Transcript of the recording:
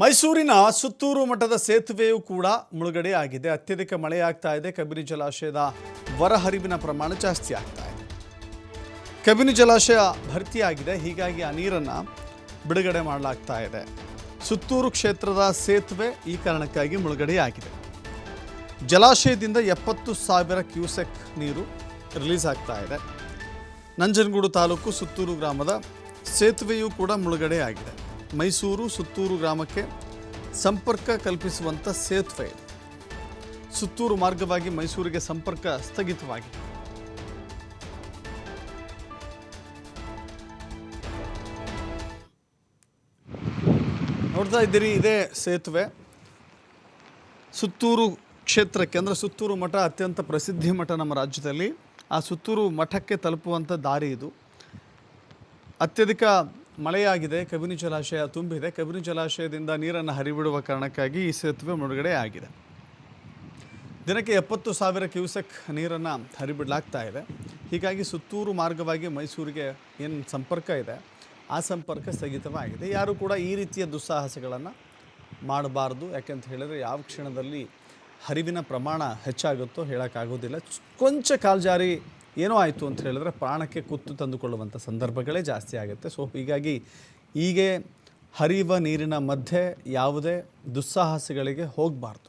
ಮೈಸೂರಿನ ಸುತ್ತೂರು ಮಠದ ಸೇತುವೆಯೂ ಕೂಡ ಮುಳುಗಡೆ ಆಗಿದೆ. ಅತ್ಯಧಿಕ ಮಳೆಯಾಗ್ತಾ ಇದೆ. ಕಬಿನಿ ಜಲಾಶಯದ ಹೊರಹರಿವಿನ ಪ್ರಮಾಣ ಜಾಸ್ತಿ ಆಗ್ತಾ ಇದೆ. ಕಬಿನಿ ಜಲಾಶಯ ಭರ್ತಿಯಾಗಿದೆ. ಹೀಗಾಗಿ ಆ ನೀರನ್ನು ಬಿಡುಗಡೆ ಮಾಡಲಾಗ್ತಾ ಇದೆ. ಸುತ್ತೂರು ಕ್ಷೇತ್ರದ ಸೇತುವೆ ಈ ಕಾರಣಕ್ಕಾಗಿ ಮುಳುಗಡೆಯಾಗಿದೆ ಜಲಾಶಯದಿಂದ ಎಪ್ಪತ್ತು ಸಾವಿರ ಕ್ಯೂಸೆಕ್ ನೀರು ರಿಲೀಸ್ ಆಗ್ತಾ ಇದೆ. ನಂಜನಗೂಡು ತಾಲೂಕು ಸುತ್ತೂರು ಗ್ರಾಮದ ಸೇತುವೆಯೂ ಕೂಡ ಮುಳುಗಡೆಯಾಗಿದೆ ಮೈಸೂರು ಸುತ್ತೂರು ಗ್ರಾಮಕ್ಕೆ ಸಂಪರ್ಕ ಕಲ್ಪಿಸುವಂಥ ಸೇತುವೆ ಸುತ್ತೂರು ಮಾರ್ಗವಾಗಿ ಮೈಸೂರಿಗೆ ಸಂಪರ್ಕ ಸ್ಥಗಿತವಾಗಿದೆ. ನೋಡ್ತಾ ಇದ್ದೀರಿ, ಇದೇ ಸೇತುವೆ. ಸುತ್ತೂರು ಕ್ಷೇತ್ರಕ್ಕೆ ಅಂದರೆ ಸುತ್ತೂರು ಮಠ ಅತ್ಯಂತ ಪ್ರಸಿದ್ಧಿ ಮಠ ನಮ್ಮ ರಾಜ್ಯದಲ್ಲಿ. ಆ ಸುತ್ತೂರು ಮಠಕ್ಕೆ ತಲುಪುವಂಥ ದಾರಿ ಇದು. ಅತ್ಯಧಿಕ ಮಳೆಯಾಗಿದೆ, ಕಬಿನಿ ಜಲಾಶಯ ತುಂಬಿದೆ. ಕಬಿನಿ ಜಲಾಶಯದಿಂದ ನೀರನ್ನು ಹರಿಬಿಡುವ ಕಾರಣಕ್ಕಾಗಿ ಈ ಸೇತುವೆ ಮುಳುಗಡೆ ಆಗಿದೆ. ದಿನಕ್ಕೆ ಎಪ್ಪತ್ತು ಸಾವಿರ ಕ್ಯೂಸೆಕ್ ನೀರನ್ನು ಹರಿಬಿಡಲಾಗ್ತಾ ಇದೆ. ಹೀಗಾಗಿ ಸುತ್ತೂರು ಮಾರ್ಗವಾಗಿ ಮೈಸೂರಿಗೆ ಏನು ಸಂಪರ್ಕ ಇದೆ? ಆ ಸಂಪರ್ಕ ಸ್ಥಗಿತವಾಗಿದೆ. ಯಾರು ಕೂಡ ಈ ರೀತಿಯ ದುಸ್ಸಾಹಸಗಳನ್ನು ಮಾಡಬಾರ್ದು. ಯಾಕೆಂತ ಹೇಳಿದರೆ ಯಾವ ಕ್ಷಣದಲ್ಲಿ ಹರಿವಿನ ಪ್ರಮಾಣ ಹೆಚ್ಚಾಗುತ್ತೋ ಹೇಳೋಕ್ಕಾಗೋದಿಲ್ಲ ಕೊಂಚ ಕಾಲ್ಜಾರಿ ಏನೋ ಆಯಿತು ಅಂತ ಹೇಳಿದ್ರೆ ಪ್ರಾಣಕ್ಕೆ ಕುತ್ತು ತಂದುಕೊಳ್ಳುವಂಥ ಸಂದರ್ಭಗಳೇ ಜಾಸ್ತಿ ಆಗುತ್ತೆ. ಸೊ ಹೀಗಾಗಿ ಹೀಗೆ ಹರಿಯುವ ನೀರಿನ ಮಧ್ಯೆ ಯಾವುದೇ ದುಸ್ಸಾಹಸಗಳಿಗೆ ಹೋಗಬಾರ್ದು.